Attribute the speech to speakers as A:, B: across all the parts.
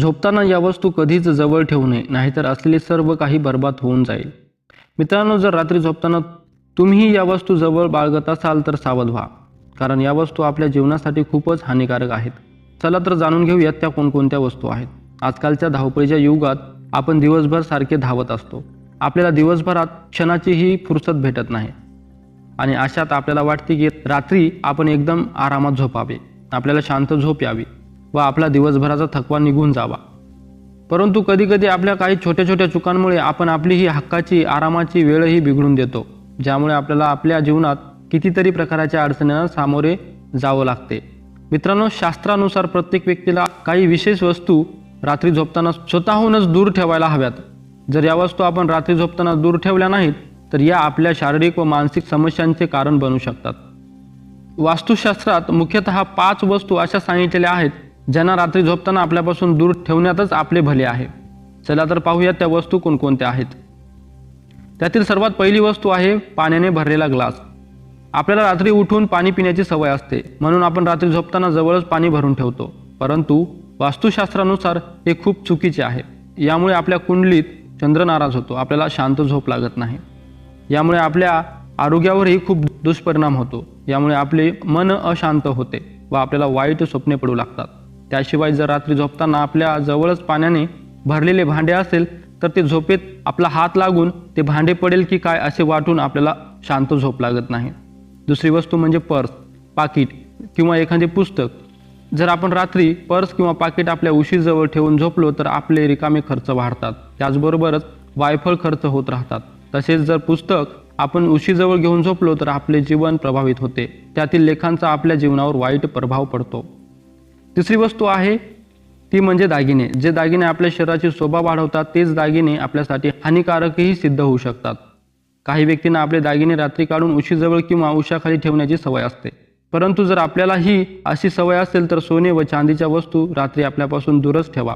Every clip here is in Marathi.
A: झोपताना या वस्तू कधीच जवळ ठेवू नये नाहीतर असलेले सर्व काही बर्बाद होऊन जाईल. मित्रांनो जर रात्री झोपताना तुम्ही या वस्तू जवळ बाळगत असाल तर सावध व्हा कारण या वस्तू आपल्या जीवनासाठी खूपच हानिकारक आहेत. चला तर जाणून घेऊयात त्या कोणकोणत्या वस्तू आहेत. आजकालच्या धावपळीच्या युगात आपण दिवसभर सारखे धावत असतो. आपल्याला दिवसभरात क्षणाचीही फुरसत भेटत नाही. आणि अशात आपल्याला वाटते की रात्री आपण एकदम आरामात झोपावे आपल्याला शांत झोप यावी. व आपला दिवसभराचा थकवा निघून जावा. परंतु कधीकधी आपल्या काही छोट्या छोट्या चुकांमुळे आपण आपली ही हक्काची आरामाची वेळही बिघडून देतो ज्यामुळे आपल्याला आपल्या जीवनात कितीतरी प्रकारच्या अडचणींना सामोरे जावं लागते. मित्रांनो शास्त्रानुसार प्रत्येक व्यक्तीला काही विशेष वस्तू रात्री झोपताना स्वतःहूनच दूर ठेवायला हव्यात. जर या वस्तू आपण रात्री झोपताना दूर ठेवल्या नाहीत तर या आपल्या शारीरिक व मानसिक समस्यांचे कारण बनू शकतात. वास्तुशास्त्रात मुख्यतः पाच वस्तू अशा सांगितलेल्या आहेत ज्यांना रात्री झोपताना आपल्यापासून दूर ठेवण्यातच आपले भले आहे. चला तर पाहूयात त्या वस्तू कोणकोणत्या आहेत. त्यातील सर्वात पहिली वस्तू आहे पाण्याने भरलेला ग्लास. आपल्याला रात्री उठून पाणी पिण्याची सवय असते. म्हणून आपण रात्री झोपताना जवळच पाणी भरून ठेवतो. परंतु वास्तुशास्त्रानुसार हे खूप चुकीचे आहे. यामुळे आपल्या कुंडलीत चंद्र नाराज होतो. आपल्याला शांत झोप लागत नाही. यामुळे आपल्या आरोग्यावरही खूप दुष्परिणाम होतो. यामुळे आपले मन अशांत होते व आपल्याला वाईट स्वप्ने पडू लागतात. त्याशिवाय जर रात्री झोपताना आपल्या जवळच पाण्याने भरलेले भांडे असेल तर ते झोपेत आपला हात लागून ते भांडे पडेल की काय असे वाटून आपल्याला शांत झोप लागत नाही. दुसरी वस्तू म्हणजे पर्स पाकिट किंवा एखादे पुस्तक. जर आपण रात्री पर्स किंवा पाकिट आपल्या उशीजवळ ठेवून झोपलो तर आपले रिकामे खर्च वाढतात. त्याचबरोबरच वायफळ खर्च होत राहतात. तसेच जर पुस्तक आपण उशीजवळ घेऊन झोपलो तर आपले जीवन प्रभावित होते. त्यातील लेखांचा आपल्या जीवनावर वाईट प्रभाव पडतो. तिसरी वस्तू आहे ती म्हणजे दागिने. जे दागिने आपल्या शरीराची शोभा वाढवतात तेच दागिने आपल्यासाठी हानिकारकही सिद्ध होऊ शकतात. काही व्यक्तींना आपले दागिने रात्री काढून उशीजवळ किंवा उशाखाली ठेवण्याची सवय असते. परंतु जर आपल्याला ही अशी सवय असेल तर सोने व चांदीच्या वस्तू रात्री आपल्यापासून दूरच ठेवा.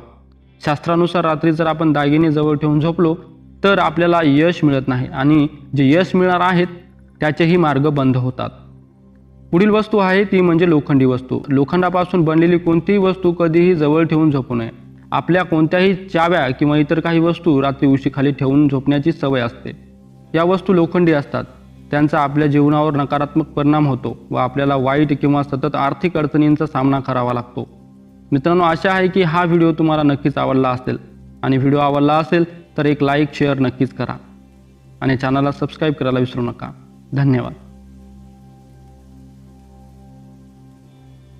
A: शास्त्रानुसार रात्री जर आपण दागिने जवळ ठेवून झोपलो तर आपल्याला यश मिळत नाही आणि जे यश मिळणार आहेत त्याचेही मार्ग बंद होतात. पुढील वस्तू आहे ती म्हणजे लोखंडी वस्तू. लोखंडापासून बनलेली कोणतीही वस्तू कधीही जवळ ठेवून झोपू नये. आपल्या कोणत्याही चाव्या किंवा इतर काही वस्तू रात्री उशीखाली ठेवून झोपण्याची सवय असते. या वस्तू लोखंडी असतात. त्यांचा आपल्या जीवनावर नकारात्मक परिणाम होतो व आपल्याला वाईट किंवा सतत आर्थिक अडचणींचा सामना करावा लागतो. मित्रांनो आशा आहे की हा व्हिडिओ तुम्हाला नक्कीच आवडला असेल. आणि व्हिडिओ आवडला असेल तर एक लाईक शेअर नक्कीच करा. आणि चॅनलला सबस्क्राईब करायला विसरू नका. धन्यवाद.